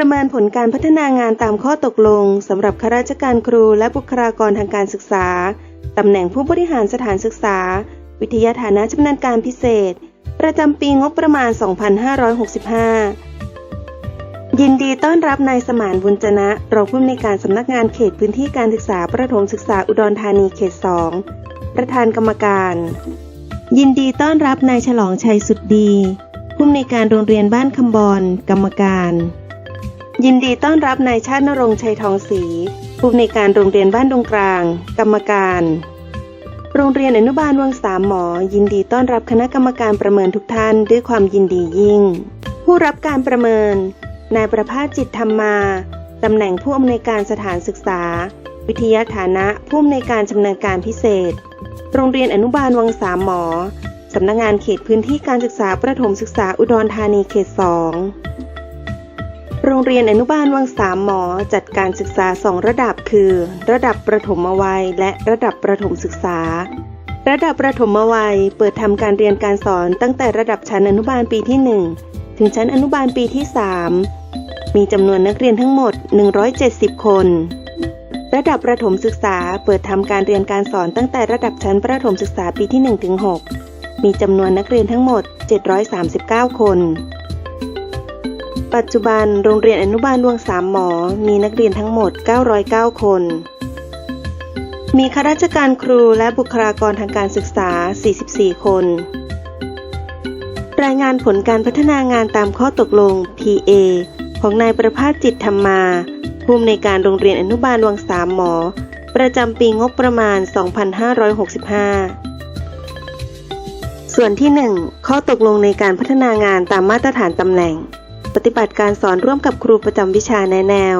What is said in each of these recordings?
ประเมินผลการพัฒนางานตามข้อตกลงสำหรับข้าราชการครูและบุคลากรทางการศึกษา ตำแหน่งผู้บริหารสถานศึกษา วิทยาฐานะชำนาญการพิเศษ ประจำปีงบประมาณ 2565 ยินดีต้อนรับนายสมานบุญจนะรองผู้อำนวยการสำนักงานเขตพื้นที่การศึกษาประถมศึกษาอุดรธานีเขต 2 ประธานกรรมการ ยินดีต้อนรับนายฉลองชัยสุดดีผู้อำนวยการโรงเรียนบ้านคำบอนกรรมการ ยินดีต้อนรับนายชาตินรงชัยทองศรีผู้อำนการโรงเรียนบ้านดงกลาง กรรมการ โรงเรียนอนุบาลวังสามหมอ ยินดีต้อนรับคณะกรรมการประเมินทุกท่านด้วยความยินดียิ่ง ผู้รับการประเมิน นายประภาสจิตธรรมมาตำแหน่งผู้อำนวยการสถานศึกษา วิทยาฐานะผู้อำนวยการชำนาญการพิเศษ โรงเรียนอนุบาลวังสามหมอสำนักงานเขตพื้นที่การศึกษาประถมศึกษาอุดรธานีเขตสอง โรงเรียนอนุบาลวังสามหมอจัดการศึกษาสองระดับคือ ระดับประถมวัยและระดับประถมศึกษา ระดับประถมวัยเปิดทำการเรียนการสอนตั้งแต่ระดับชั้นอนุบาลปีที่ 1 ถึงชั้นอนุบาลปีที่ 3 มีจำนวนนักเรียนทั้งหมด 170 คน ระดับประถมศึกษาเปิดทำการเรียนการสอนตั้งแต่ระดับชั้นประถมศึกษาปีที่1ถึง6มีจำนวนนักเรียนทั้งหมด 739 คน ปัจจุบันโรงเรียนอนุบาลดวงสามหมอ มีนักเรียนทั้งหมด 909 คน มีข้าราชการครูและบุคลากรทางการศึกษา 44 คน รายงานผลการพัฒนางานตามข้อตกลง PA ของนายประภาสจิตธรรมาผู้อำนวยการโรงเรียนอนุบาลวังสามหมอ ประจำปีงบประมาณ 2565 ส่วนที่ 1 ข้อตกลงในการพัฒนางานตามมาตรฐานตำแหน่ง ปฏิบัติการสอนร่วมกับครูประจำวิชาแนแนว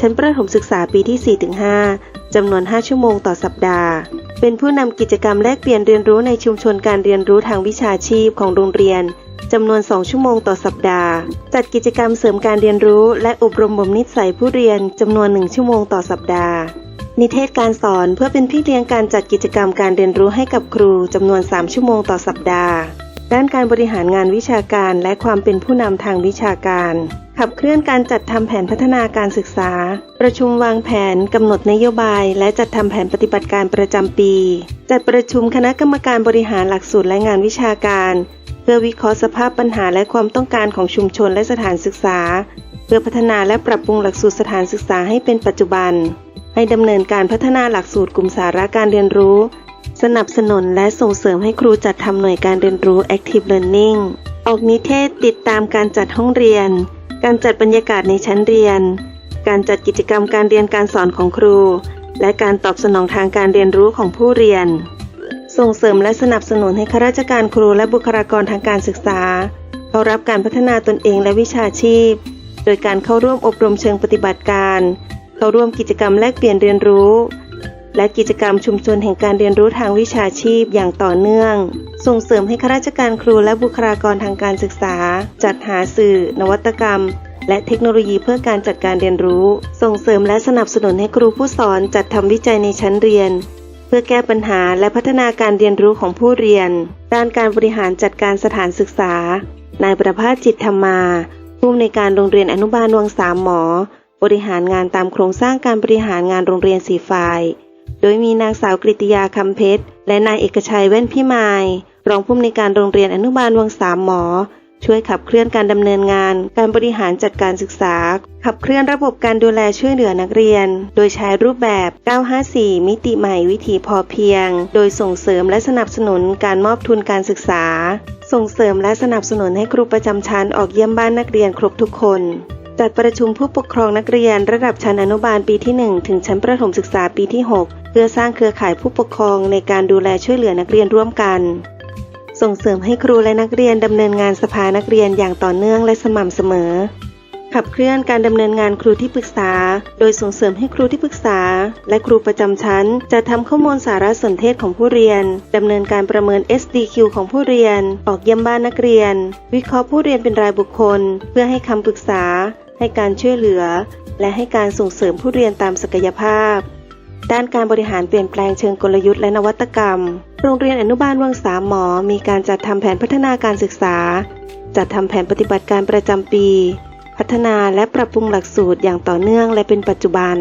ชั้นประถมศึกษาปีที่ 4-5 จำนวน 5 ชั่วโมงต่อสัปดาห์ เป็นผู้นำกิจกรรมแลกเปลี่ยนเรียนรู้ในชุมชนการเรียนรู้ทางวิชาชีพของโรงเรียนจำนวน 2 ชั่วโมงต่อสัปดาห์ จัดกิจกรรมเสริมการเรียนรู้และอบรมบ่มนิสัยผู้เรียนจำนวน 1 ชั่วโมงต่อสัปดาห์ นิเทศการสอนเพื่อเป็นพี่เลี้ยงการจัดกิจกรรมการเรียนรู้ให้กับครูจำนวน 3 ชั่วโมงต่อสัปดาห์ ด้านการบริหารงานวิชาการและความเป็นผู้นำทางวิชาการ ขับเคลื่อนการจัดทำแผนพัฒนาการศึกษา ประชุมวางแผนกำหนดนโยบาย และจัดทำแผนปฏิบัติการประจำปี จัดประชุมคณะกรรมการบริหารหลักสูตรและงานวิชาการ เพื่อวิเคราะห์สภาพปัญหาและความต้องการของชุมชนและสถานศึกษา เพื่อพัฒนาและปรับปรุงหลักสูตรสถานศึกษาให้เป็นปัจจุบันให้ดำเนินการพัฒนาหลักสูตรกลุ่มสาระการเรียนรู้ สนับสนุนและส่งเสริมให้ครูจัดทำหน่วยการเรียนรู้ Active Learning ออกนิเทศติดตามการจัดห้องเรียน การจัดบรรยากาศในชั้นเรียน การจัดกิจกรรมการเรียนการสอนของครู และการตอบสนองทางการเรียนรู้ของผู้เรียน ส่งเสริมและสนับสนุนให้ข้าราชการครูและบุคลากรทางการศึกษา เข้ารับการพัฒนาตนเองและวิชาชีพ โดยการเข้าร่วมอบรมเชิงปฏิบัติการ เข้าร่วมกิจกรรมแลกเปลี่ยนเรียนรู้ และกิจกรรมชุมชนแห่งการเรียนรู้ทางวิชาชีพอย่างต่อเนื่อง ส่งเสริมให้ข้าราชการครูและบุคลากรทางการศึกษา จัดหาสื่อ นวัตกรรม และเทคโนโลยีเพื่อการจัดการเรียนรู้ ส่งเสริมและสนับสนุนให้ครูผู้สอนจัดทำวิจัยในชั้นเรียน เพื่อแก้ปัญหาและพัฒนาการเรียนรู้ของผู้เรียน ด้านการบริหารจัดการสถานศึกษา นายประภาสจิตธรรมาผู้อำนวยการโรงเรียนอนุบาลวังสามหมอ บริหารงานตามโครงสร้างการบริหารงานโรงเรียนสีฝ่าย โดยมีนางสาวกริตยาคำเพชร และนายเอกชัยแว่นพิมายรองผู้อำนวยการโรงเรียนอนุบาลวังสามหมอ ช่วยขับเคลื่อนการดำเนินงาน การบริหารจัดการศึกษา ขับเคลื่อนระบบการดูแลช่วยเหลือนักเรียน โดยใช้รูปแบบ 954 มิติใหม่วิถีพอเพียง โดยส่งเสริมและสนับสนุนการมอบทุนการศึกษา ส่งเสริมและสนับสนุนให้ครูประจำชั้นออกเยี่ยมบ้านนักเรียนครบทุกคนจัดประชุมผู้ปกครองนักเรียนระดับชั้นอนุบาลปีที่ 1 ถึงชั้นประถมศึกษาปีที่ 6 เพื่อสร้างเครือข่ายผู้ปกครองในการดูแลช่วยเหลือนักเรียนร่วมกัน ส่งเสริมให้ครูและนักเรียนดำเนินงานสภานักเรียนอย่างต่อเนื่องและสม่ำเสมอ ขับเคลื่อนการดำเนินงานครูที่ปรึกษา โดยส่งเสริมให้ครูที่ปรึกษา และครูประจำชั้นจะทำข้อมูลสารสนเทศของผู้เรียนดำเนินการประเมิน SDQ ของผู้เรียน ออกเยี่ยมบ้านนักเรียน วิเคราะห์ผู้เรียนเป็นรายบุคคล เพื่อให้คำปรึกษา ให้การช่วยเหลือ และให้การส่งเสริมผู้เรียนตามศักยภาพ ด้านการบริหารเปลี่ยนแปลงเชิงกลยุทธ์และนวัตกรรม โรงเรียนอนุบาลวังสามหมอ มีการจัดทำแผนพัฒนาการศึกษา จัดทำแผนปฏิบัติการประจำปี พัฒนาและปรับปรุงหลักสูตรอย่างต่อเนื่องและเป็นปัจจุบัน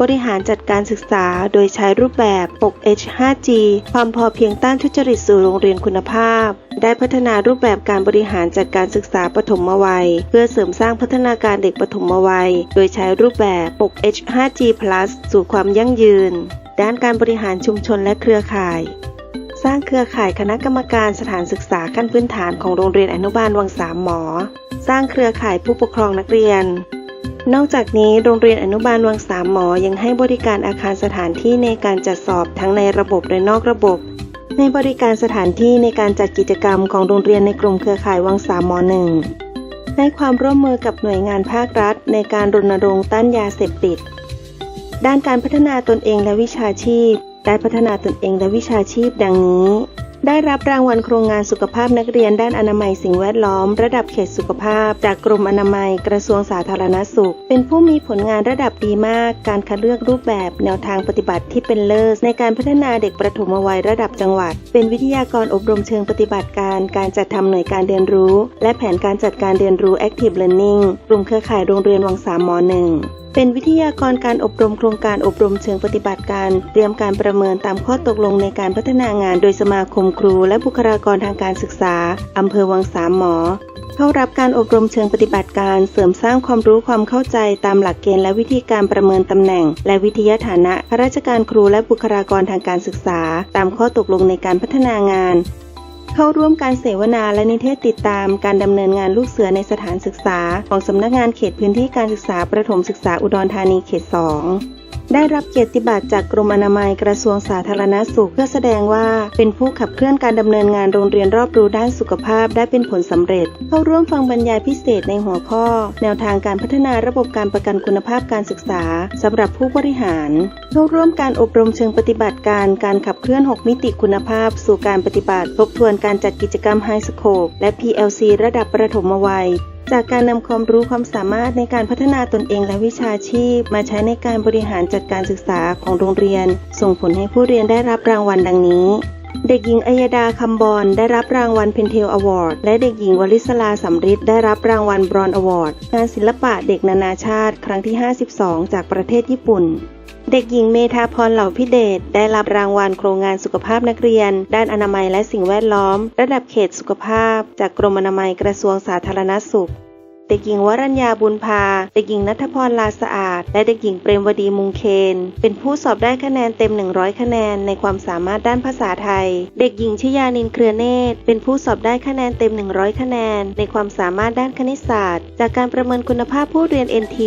บริหารจัดการศึกษาโดยใช้รูปแบบ 6H 5G ความพอเพียงต้านทุจริตสู่โรงเรียนคุณภาพ ได้พัฒนารูปแบบการบริหารจัดการศึกษาปฐมวัย เพื่อเสริมสร้างพัฒนาการเด็กปฐมวัย โดยใช้รูปแบบ 6H 5G Plus สู่ความยั่งยืน ด้านการบริหารชุมชนและเครือข่ายสร้างเครือข่ายคณะกรรมการสถานศึกษาขั้นพื้นฐานของโรงเรียนอนุบาลวังสามหมอ สร้างเครือข่ายผู้ปกครองนักเรียน นอกจากนี้โรงเรียนอนุบาลวังสามหมอยังให้บริการอาคารสถานที่ในการจัดสอบทั้งในระบบและนอกระบบ ในบริการสถานที่ในการจัดกิจกรรมของโรงเรียนในกลุ่มเครือข่ายวังสามหมอหนึ่งให้ความร่วมมือกับหน่วยงานภาครัฐ ในการรณรงค์ต้านยาเสพติด ด้านการพัฒนาตนเองและวิชาชีพ ได้พัฒนาตนเองและวิชาชีพดังนี้ ได้รับรางวัลโครงงานสุขภาพนักเรียนด้านอนามัยสิ่งแวดล้อม ระดับเขตสุขภาพ จากกรมอนามัยกระทรวงสาธารณสุข เป็นผู้มีผลงานระดับดีมาก การคัดเลือกรูปแบบแนวทางปฏิบัติที่เป็นเลิศในการพัฒนาเด็กประถมวัยระดับจังหวัด เป็นวิทยากรอบรมเชิงปฏิบัติการ การจัดทำหน่วยการเรียนรู้ และแผนการจัดการเรียนรู้ Active Learning กลุ่มเครือข่ายโรงเรียนวังสามหมอหนึ่ง เป็นวิทยากรการอบรมโครงการอบรมเชิงปฏิบัติการ เตรียมการประเมินตามข้อตกลงในการพัฒนางาน โดยสมาคมครู และบุคลากรทางการศึกษาอำเภอวังสามหมอ เข้ารับการอบรมเชิงปฏิบัติการ เสริมสร้างความรู้ความเข้าใจตามหลักเกณฑ์และวิธีการประเมินตำแหน่ง และวิทยาฐานะข้าราชการครูและบุคลากรทางการศึกษา ตามข้อตกลงในการพัฒนางาน เข้าร่วมการเสวนาและนิเทศติดตามการดำเนินงานลูกเสือในสถานศึกษา ของสำนักงานเขตพื้นที่การศึกษาประถมศึกษาอุดรธานีเขต 2 ได้รับเกียรติบัตรจากกรมอนามัยกระทรวงสาธารณสุขเพื่อแสดงว่าเป็นผู้ขับเคลื่อนการดำเนินงานโรงเรียนรอบรู้ด้านสุขภาพได้เป็นผลสำเร็จ เข้าร่วมฟังบรรยายพิเศษในหัวข้อ แนวทางการพัฒนาระบบการประกันคุณภาพการศึกษาสำหรับผู้บริหาร เข้าร่วมการอบรมเชิงปฏิบัติการการขับเคลื่อน 6 มิติคุณภาพ สู่การปฏิบัติ ทบทวนการจัดกิจกรรมไฮสโคปและ PLC ระดับประถมวัย จากการนำความรู้ความสามารถในการพัฒนาตนเองและวิชาชีพ มาใช้ในการบริหารจัดการศึกษาของโรงเรียน ส่งผลให้ผู้เรียนได้รับรางวัลดังนี้ เด็กหญิงอัยดาคำบอลได้รับรางวัลเพนเทลอวอร์ดและเด็กหญิงวลิศลาสำริดได้รับรางวัลบรอนอวอร์ดงานศิลปะเด็กนานาชาติ ครั้งที่ 52 จากประเทศญี่ปุ่น เด็กหญิงเมธาพรเหล่าพิเดชได้รับรางวัลโครงงานสุขภาพนักเรียน ด้านอนามัยและสิ่งแวดล้อม ระดับเขตสุขภาพ จากกรมอนามัยกระทรวงสาธารณสุข เด็กหญิงวรัญญาบุญพา เด็กหญิงนัทพรลาสะอาด และเด็กหญิงเปรมวดีมุงเคน เป็นผู้สอบได้คะแนนเต็ม 100 คะแนนในความสามารถด้านภาษาไทย เด็กหญิงชยานินเครือเนตร เป็นผู้สอบได้คะแนนเต็ม 100 คะแนน ในความสามารถด้านคณิตศาสตร์ จากการประเมินคุณภาพผู้เรียน NT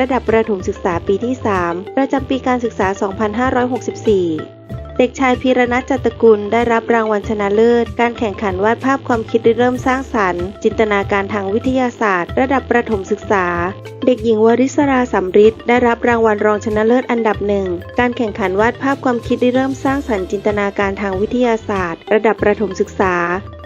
ระดับประถมศึกษาปีที่ 3 ประจำปีการศึกษา 2564 เด็กชายพีรนัทจตตกุลได้รับรางวัลชนะเลิศ การแข่งขันวาดภาพความคิดริเริ่มสร้างสรรค์ จินตนาการทางวิทยาศาสตร์ ระดับประถมศึกษา เด็กหญิงวริศราสัมฤทธิ์ได้รับรางวัลรองชนะเลิศอันดับหนึ่ง การแข่งขันวาดภาพความคิดริเริ่มสร้างสรรค์จินตนาการทางวิทยาศาสตร์ ระดับประถมศึกษา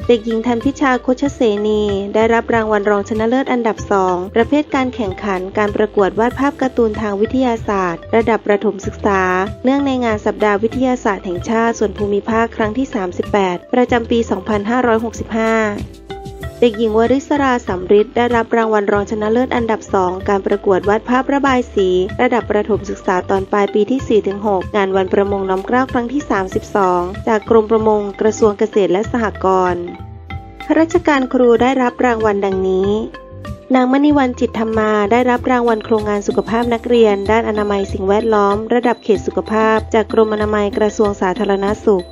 เด็กหญิงทันพิชาโคชเสนี ได้รับรางวัลรองชนะเลิศอันดับสองประเภทการแข่งขันการประกวดวาดภาพการ์ตูนทางวิทยาศาสตร์ ระดับประถมศึกษา เนื่องในงานสัปดาห์วิทยาศาสตร์แห่งชาติส่วนภูมิภาคครั้งที่ 38 ประจำปี 2565เด็กหญิงวริศราสัมฤทธิ์ได้รับรางวัลรองชนะเลิศอันดับ 2 การประกวดวาดภาพระบายสี ระดับประถมศึกษาตอนปลายปีที่ 4-6 งานวันประมงน้ำเกล้าครั้งที่ 32 จากกรมประมงกระทรวงเกษตรและสหกรณ์ข้าราชการครูได้รับรางวัลดังนี้ นางมณีวันจิตธรรมาได้รับรางวัลโครงงานสุขภาพนักเรียน ด้านอนามัยสิ่งแวดล้อม ระดับเขตสุขภาพ จากกรมอนามัยกระทรวงสาธารณสุข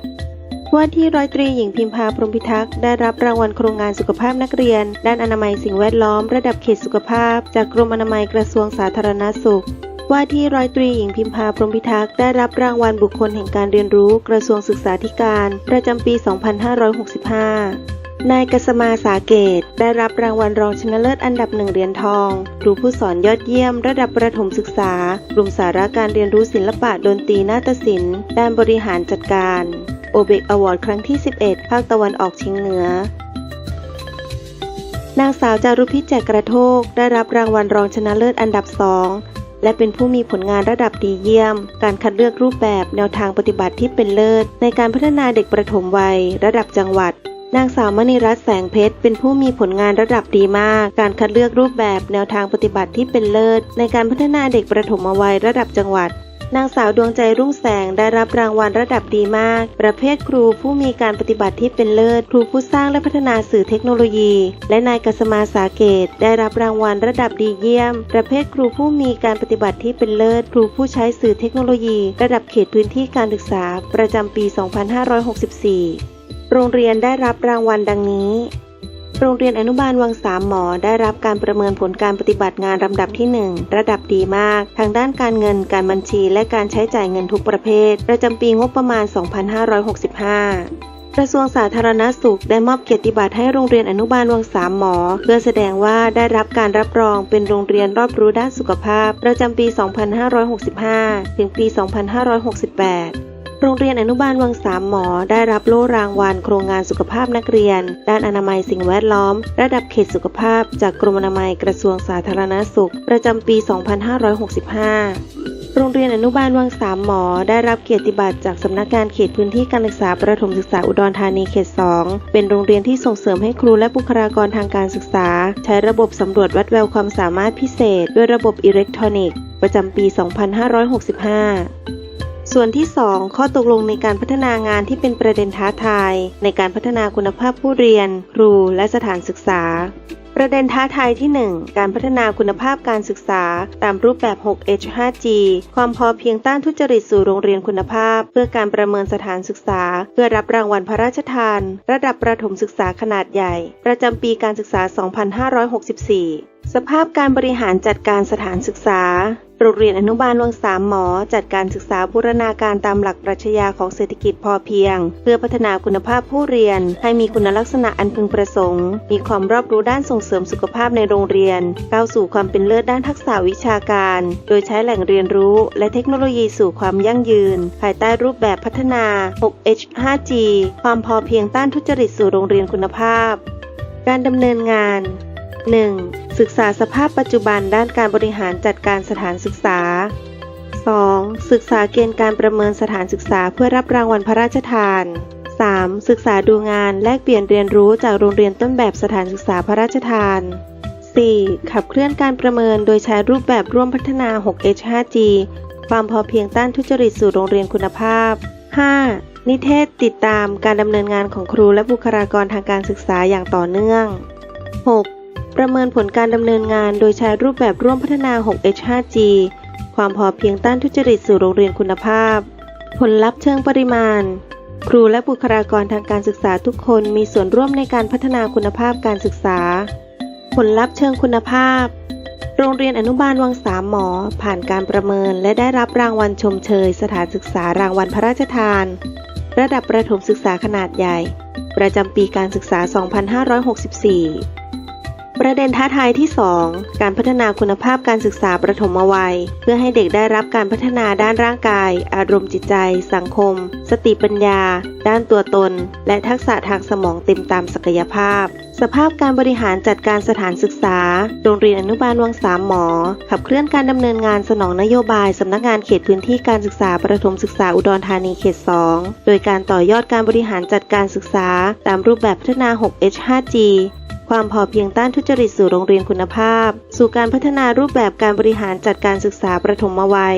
ว่าที่ร้อยตรีหญิงพิมพาพรหมพิทักษ์ได้รับรางวัลโครงงานสุขภาพนักเรียน ด้านอนามัยสิ่งแวดล้อม ระดับเขตสุขภาพ จากกรมอนามัยกระทรวงสาธารณสุข ว่าที่ร้อยตรีหญิงพิมพาพรหมพิทักษ์ได้รับรางวัลบุคคลแห่งการเรียนรู้กระทรวงศึกษาธิการ ประจำปี 2565 นายกษมาสาเกต ได้รับรางวัลรองชนะเลิศอันดับหนึ่งเหรียญทอง ครูผู้สอนยอดเยี่ยมระดับประถมศึกษา กลุ่มสาระการเรียนรู้ศิลปะดนตรีนาฏศิลป์ด้านบริหารจัดการโอเบกอวอร์ดครั้งที่ 11 ภาคตะวันออกเฉียงเหนือนางสาวจารุพิจแจกกระโทกได้รับรางวัลรองชนะเลิศอันดับสองและเป็นผู้มีผลงานระดับดีเยี่ยม การคัดเลือกรูปแบบแนวทางปฏิบัติที่เป็นเลิศ ในการพัฒนาเด็กประถมวัย ระดับจังหวัด นางสาวมณีรัตน์แสงเพชร เป็นผู้มีผลงานระดับดีมาก การคัดเลือกรูปแบบแนวทางปฏิบัติที่เป็นเลิศ ในการพัฒนาเด็กประถมวัยระดับจังหวัด นางสาวดวงใจรุ่งแสงได้รับรางวัลระดับดีมาก ประเภทครูผู้มีการปฏิบัติที่เป็นเลิศ ครูผู้สร้างและพัฒนาสื่อเทคโนโลยี และนายกษมาสาเกต ได้รับรางวัลระดับดีเยี่ยม ประเภทครูผู้มีการปฏิบัติที่เป็นเลิศ ครูผู้ใช้สื่อเทคโนโลยี ระดับเขตพื้นที่การศึกษา ประจำปี 2564 โรงเรียนได้รับรางวัลดังนี้ โรงเรียนอนุบาลวังสามหมอได้รับการประเมินผลการปฏิบัติงานลำดับที่ 1 ระดับดีมาก ทางด้านการเงินการบัญชีและการใช้จ่ายเงินทุกประเภท ประจำปีงบประมาณ 2565กระทรวงสาธารณสุขได้มอบเกียรติบัตรให้โรงเรียนอนุบาลวังสามหมอ เพื่อแสดงว่าได้รับการรับรองเป็นโรงเรียนรอบรู้ด้านสุขภาพ ประจำปี 2565 ถึงปี 2568 โรงเรียนอนุบาลวังสามหมอ ได้รับโล่รางวัลโครงงานสุขภาพนักเรียน ด้านอนามัยสิ่งแวดล้อม ระดับเขตสุขภาพ จากกรมอนามัยกระทรวงสาธารณสุข ประจำปี 2565โรงเรียนอนุบาลวังสามหมอ ได้รับเกียรติบัตรจากสำนักงานเขตพื้นที่การศึกษาประถมศึกษาอุดรธานีเขต 2 เป็นโรงเรียนที่ส่งเสริมให้ครูและบุคลากรทางการศึกษา ใช้ระบบสำรวจวัดแววความสามารถพิเศษ ด้วยระบบอิเล็กทรอนิกส์ ประจำปี 2565 ส่วนที่ 2 ข้อตกลงในการพัฒนางานที่เป็นประเด็นท้าทาย ในการพัฒนาคุณภาพผู้เรียน ครู และสถานศึกษา ประเด็นท้าทายที่ 1 การพัฒนาคุณภาพการศึกษา ตามรูปแบบ 6H 5G ความพอเพียงต้านทุจริตสู่โรงเรียนคุณภาพ เพื่อการประเมินสถานศึกษา เพื่อรับรางวัลพระราชทาน ระดับประถมศึกษาขนาดใหญ่ ประจำปีการศึกษา 2564 สภาพการบริหารจัดการสถานศึกษา โรงเรียนอนุบาลวังสามหมอ จัดการศึกษาบูรณาการตามหลักปรัชญาของเศรษฐกิจพอเพียง เพื่อพัฒนาคุณภาพผู้เรียน ให้มีคุณลักษณะอันพึงประสงค์ มีความรอบรู้ด้านส่งเสริมสุขภาพในโรงเรียน ก้าวสู่ความเป็นเลิศด้านทักษะวิชาการ โดยใช้แหล่งเรียนรู้ และเทคโนโลยีสู่ความยั่งยืน ภายใต้รูปแบบพัฒนา 6H 5G ความพอเพียงต้านทุจริตสู่โรงเรียนคุณภาพ การดำเนินงาน 1. ศึกษาสภาพปัจจุบันด้านการบริหารจัดการสถานศึกษา 2. ศึกษาเกณฑ์การประเมินสถานศึกษาเพื่อรับรางวัลพระราชทาน 3. ศึกษาดูงานแลกเปลี่ยนเรียนรู้จากโรงเรียนต้นแบบสถานศึกษาพระราชทาน 4. ขับเคลื่อนการประเมินโดยใช้รูปแบบร่วมพัฒนา 6H 5G ความพอเพียงต้านทุจริตสู่โรงเรียนคุณภาพ 5. นิเทศติดตามการดำเนินงานของครูและบุคลากรทางการศึกษาอย่างต่อเนื่อง 6. ประเมินผลการดำเนินงานโดยใช้รูปแบบร่วมพัฒนา 6H 5G ความพอเพียงต้านทุจริตสู่โรงเรียนคุณภาพ ผลลัพธ์เชิงปริมาณ ครูและบุคลากรทางการศึกษาทุกคนมีส่วนร่วมในการพัฒนาคุณภาพการศึกษา ผลลัพธ์เชิงคุณภาพ โรงเรียนอนุบาลวังสามหมอ ผ่านการประเมินและได้รับรางวัลชมเชย สถานศึกษารางวัลพระราชทาน ระดับประถมศึกษาขนาดใหญ่ ประจำปีการศึกษา 2564 ประเด็นท้าทายที่ 2 การพัฒนาคุณภาพการศึกษาประถมวัย เพื่อให้เด็กได้รับการพัฒนาด้านร่างกาย อารมณ์จิตใจ สังคม สติปัญญา ด้านตัวตน และทักษะทางสมองเต็มตามศักยภาพ สภาพการบริหารจัดการสถานศึกษา โรงเรียนอนุบาลวังสามหมอ ขับเคลื่อนการดำเนินงานสนองนโยบายสำนักงานเขตพื้นที่การศึกษาประถมศึกษาอุดรธานีเขต 2 โดยการต่อยอดการบริหารจัดการศึกษา ตามรูปแบบพัฒนา 6H 5G ความพอเพียงต้านทุจริตสู่โรงเรียนคุณภาพ สู่การพัฒนารูปแบบการบริหารจัดการศึกษาประถมวัย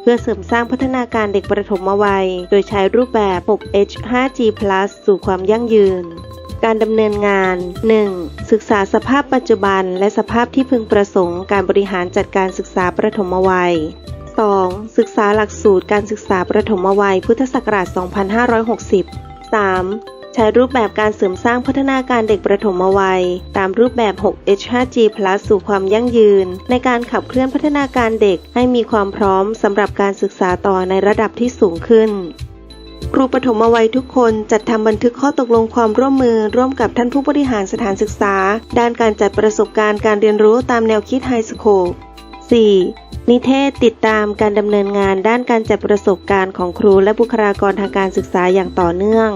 เพื่อเสริมสร้างพัฒนาการเด็กประถมวัย โดยใช้รูปแบบ 6H 5G+ สู่ความยั่งยืนการดำเนินงาน 1. ศึกษาสภาพปัจจุบัน และสภาพที่พึงประสงค์การบริหารจัดการศึกษาประถมวัย 2. ศึกษาหลักสูตรการศึกษาประถมวัย พุทธศักราช 2560 3. ใช้รูปแบบการเสริมสร้างพัฒนาการเด็กประถมวัย ตามรูปแบบ 6H 5G+ สู่ความยั่งยืน ในการขับเคลื่อนพัฒนาการเด็กให้มีความพร้อมสำหรับการศึกษาต่อในระดับที่สูงขึ้นครูปฐมวัยทุกคนจัดทำบันทึกข้อตกลงความร่วมมือร่วมกับท่านผู้บริหารสถานศึกษา ด้านการจัดประสบการณ์การเรียนรู้ตามแนวคิดไฮสโคป 4. นิเทศติดตามการดำเนินงานด้านการจัดประสบการณ์ของครูและบุคลากรทางการศึกษาอย่างต่อเนื่อง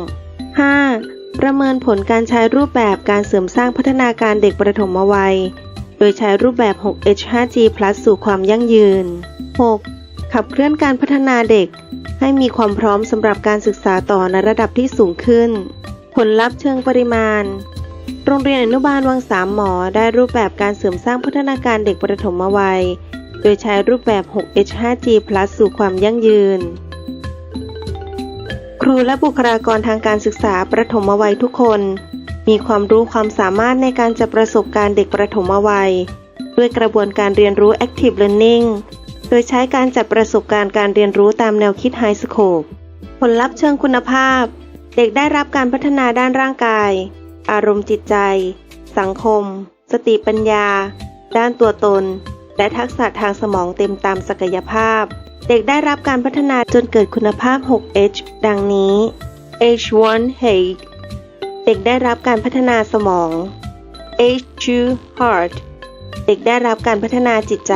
5. ประเมินผลการใช้รูปแบบการเสริมสร้างพัฒนาการเด็กประถมวัย โดยใช้รูปแบบ 6H 5G+ สู่ความยั่งยืน 6. ขับเคลื่อนการพัฒนาเด็ก ให้มีความพร้อมสำหรับการศึกษาต่อในระดับที่สูงขึ้น ผลลัพธ์เชิงปริมาณ โรงเรียนอนุบาลวังสามหมอได้รูปแบบการเสริมสร้างพัฒนาการเด็กประถมวัย โดยใช้รูปแบบ 6H5G+ สู่ความยั่งยืน ครูและบุคลากรทางการศึกษาประถมวัยทุกคน มีความรู้ความสามารถในการจับประสบการณ์เด็กประถมวัย ด้วยกระบวนการเรียนรู้ Active Learning โดยใช้การจัดประสบการณ์การเรียนรู้ตามแนวคิด High Scope ผลลัพธ์เชิงคุณภาพ เด็กได้รับการพัฒนาด้านร่างกาย อารมณ์จิตใจ สังคม สติปัญญา ด้านตัวตน และทักษะทางสมองเต็มตามศักยภาพ เด็กได้รับการพัฒนาจนเกิดคุณภาพ 6H ดังนี้ H1 Head เด็กได้รับการพัฒนาสมอง H2 Heart เด็กได้รับการพัฒนาจิตใจ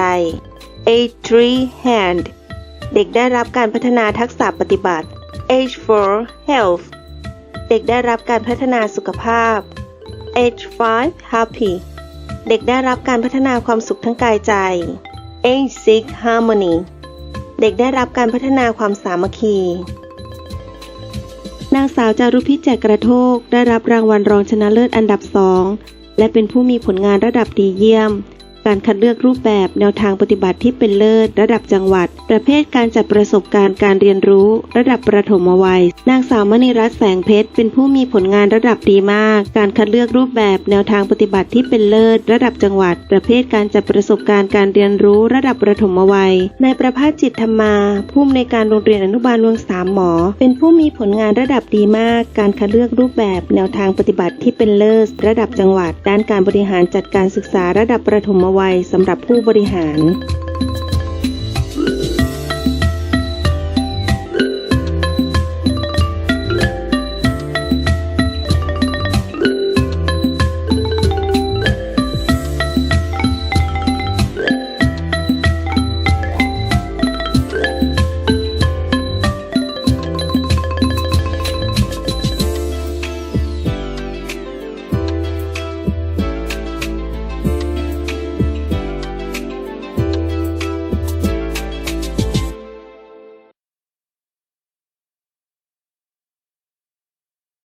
H3 Hand เด็กได้รับการพัฒนาทักษะปฏิบัติ H4 Health เด็กได้รับการพัฒนาสุขภาพ H5 Happy เด็กได้รับการพัฒนาความสุขทั้งกายใจ H6 Harmony เด็กได้รับการพัฒนาความสามัคคี นางสาวจารุพิจแจกกระโทกได้รับรางวัลรองชนะเลิศอันดับสองและเป็นผู้มีผลงานระดับดีเยี่ยม การคัดเลือกรูปแบบแนวทางปฏิบัติที่เป็นเลิศ ระดับจังหวัด ประเภทการจัดประสบการณ์การเรียนรู้ ระดับประถมวัย นางสาวมณีรัตน์แสงเพชร เป็นผู้มีผลงานระดับดีมาก การคัดเลือกรูปแบบแนวทางปฏิบัติที่เป็นเลิศ ระดับจังหวัด ประเภทการจัดประสบการณ์การเรียนรู้ ระดับประถมวัยนายประภาสจิตธรรมาผู้อำนวยการโรงเรียนอนุบาลเมืองสามหมอ เป็นผู้มีผลงานระดับดีมาก การคัดเลือกรูปแบบแนวทางปฏิบัติที่เป็นเลิศ ระดับจังหวัด ด้านการบริหารจัดการศึกษาระดับประถมวัยสำหรับผู้บริหาร